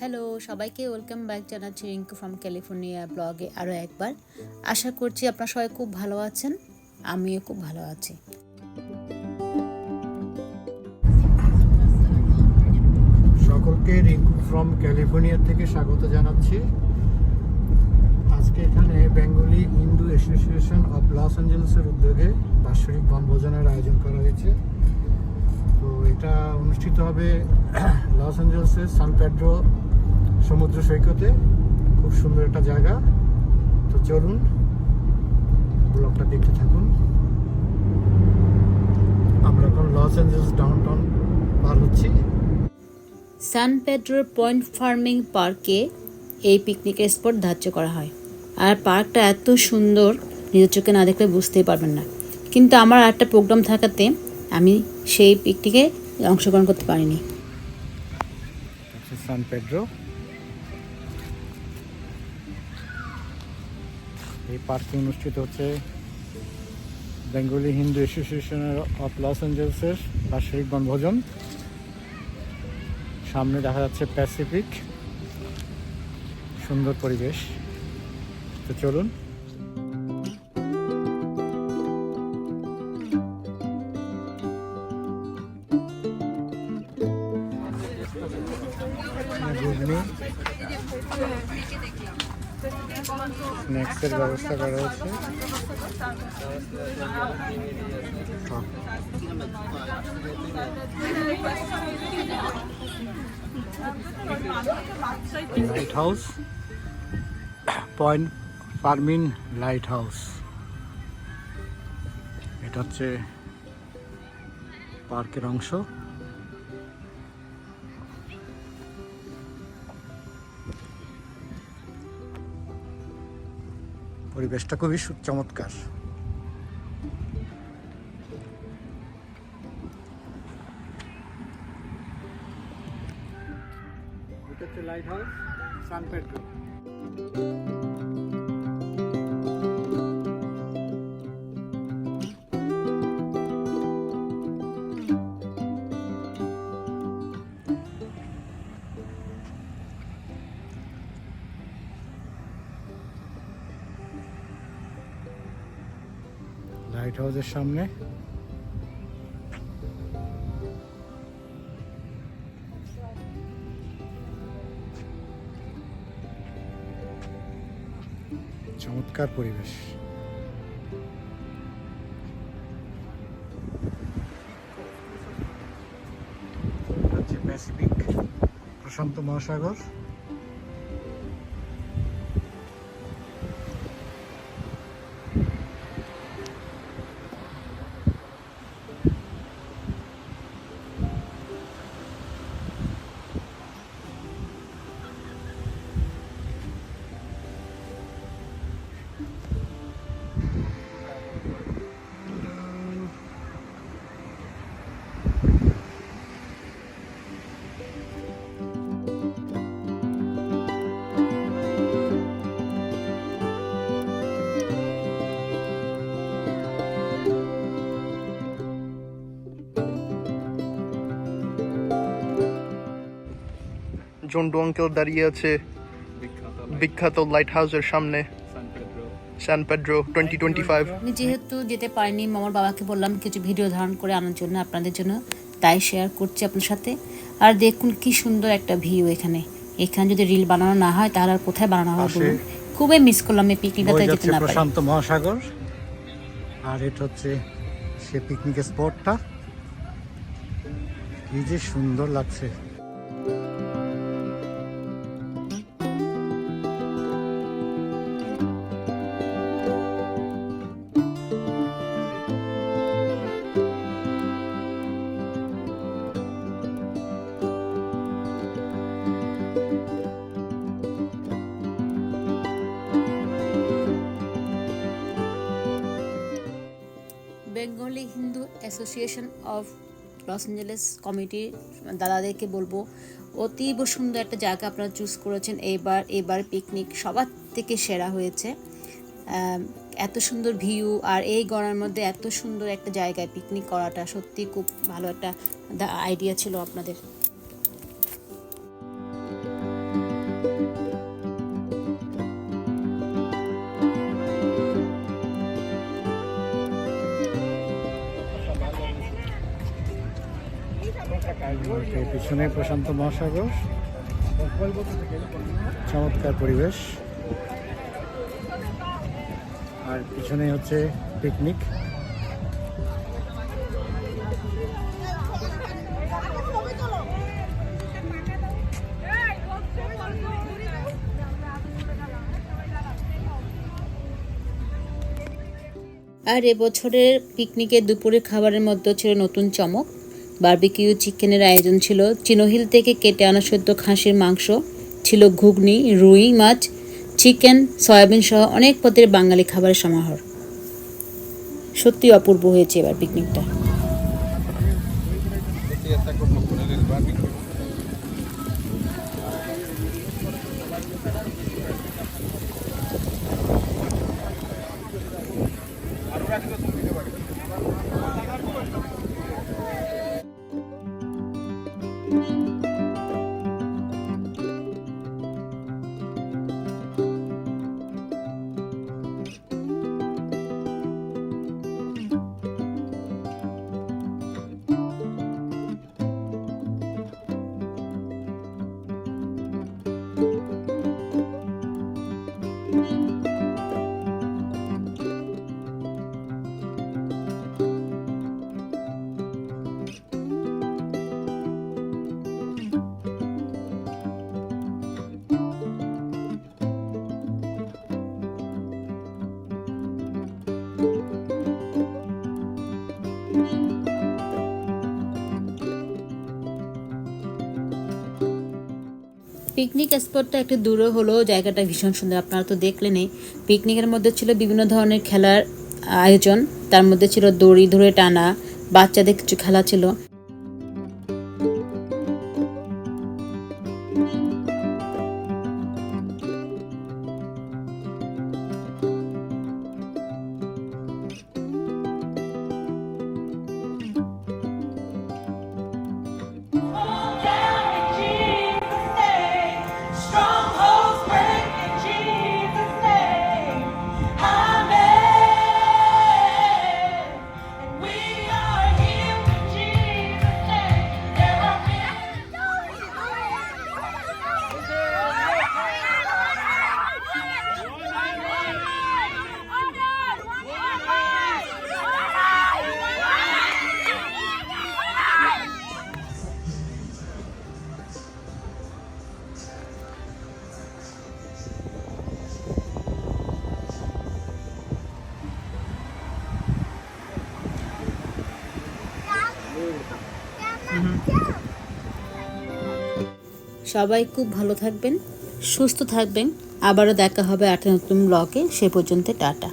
Hello সবাইকে welcome back জানাচ্ছি Rinku from California ব্লগে আরও একবার। আশা করছি আপনারা সবাই খুব ভালো আছেন, আমিও খুব ভালো আছি। সকলকে রিঙ্কু ফ্রম ক্যালিফোর্নিয়া থেকে স্বাগত জানাচ্ছি। আজকে এখানে Bengali Hindu association of Los অ্যাঞ্জেলসের উদ্যোগে বাৎসরিক বনভোজনের আয়োজন করা হয়েছে। তো এটা অনুষ্ঠিত হবে লস অ্যাঞ্জেলসের সান পেড্রো সমুদ্র সৈকতে। খুব সুন্দর একটা জায়গা। তো চলুন, ব্লগটা দেখতে থাকুন। আমরা এখন লস অ্যাঞ্জেলস ডাউন টাউন পার হচ্ছি। সান পেড্রোর পয়েন্ট ফার্মিং পার্কে এই পিকনিকের স্পট ধার্য করা হয়। আর পার্কটা এত সুন্দর, নিজের চোখে না দেখলে বুঝতেই পারবেন না। কিন্তু আমার একটা প্রোগ্রাম থাকাতে আমি সেই পিকটিকে অংশগ্রহণ করতে পারিনি। San Pedro. এই পার্কে অনুষ্ঠিত হচ্ছে Bengali Hindu association of Los অ্যাঞ্জেলসের বার্ষিক বনভোজন। সামনে দেখা যাচ্ছে প্যাসিফিক। সুন্দর পরিবেশ। তো চলুন। স্ন্যাক্সের ব্যবস্থা করা হচ্ছে। Lighthouse point Fermin lighthouse এটা হচ্ছে পার্কের অংশ। পরিবেশটা খুবই চমৎকার। লাইট হাউস সান পেড্রো হাউসের সামনে। চমৎকার পরিবেশ। প্যাসিফিক প্রশান্ত মহাসাগর। জন্টু আঙ্কেল দাঁড়িয়ে আছে বিখ্যাত লাইট হাউসের সামনে। San Pedro twenty twenty five আমি যেহেতু যেতে পারিনি আমার বাবাকে বললাম কিছু ভিডিও ধারণ করে আনার জন্য আপনাদের জন্য তাই শেয়ার করছি আপনার সাথে। আর দেখুন কি সুন্দর একটা ভিউ এখানে। এখানে যদি রিল বানানো না হয় তাহলে আর কোথায় বানানো হবে বলুন? খুবই মিস করলাম এই পিকনিকটাতে যেতে না পারি। প্রশান্ত মহাসাগর। আর এটা হচ্ছে সে পিকনিক স্পটটা কি যে সুন্দর লাগছে। অ্যাসোসিয়েশন অফ লস অ্যাঞ্জেলেস কমিটির দাদাদেরকে বলব, অতীব সুন্দর একটা জায়গা আপনারা চুজ করেছেন। এবার এবার পিকনিক সবার থেকে সেরা হয়েছে। এত সুন্দর ভিউ আর এই গড়ার মধ্যে এত সুন্দর একটা জায়গায় পিকনিক করাটা সত্যি খুব ভালো একটা আইডিয়া ছিল আপনাদের। পিছনে প্রশান্ত মহাসাগর। চমৎকার পরিবেশ। আর পিছনে হচ্ছে পিকনিক। আর এবছরের পিকনিকের দুপুরের খাবারের মধ্যে ছিল নতুন চমক। বারবিকিউ চিকেনের আয়োজন ছিল। চিনোহিল থেকে কেটে আনা সদ্য খাসির মাংস ছিল ঘুগনি, রুই মাছ, চিকেন, সয়াবিন সহ অনেক পদের বাঙালি খাবারের সমাহার। সত্যি অপূর্ব হয়েছে এবার পিকনিকটা পিকনিক স্পটটা একটু দূরে হলেও জায়গাটা ভীষণ সুন্দর। আপনারা তো দেখলেনই, পিকনিকের মধ্যে ছিল বিভিন্ন ধরনের খেলার আয়োজন। তার মধ্যে ছিল দড়ি ধরে টানা, বাচ্চাদের কিছু খেলা ছিল। সবাই খুব ভালো থাকবেন, সুস্থ থাকবেন। আবারও দেখা হবে একটা নতুন ব্লকে সে পর্যন্ত টাটা।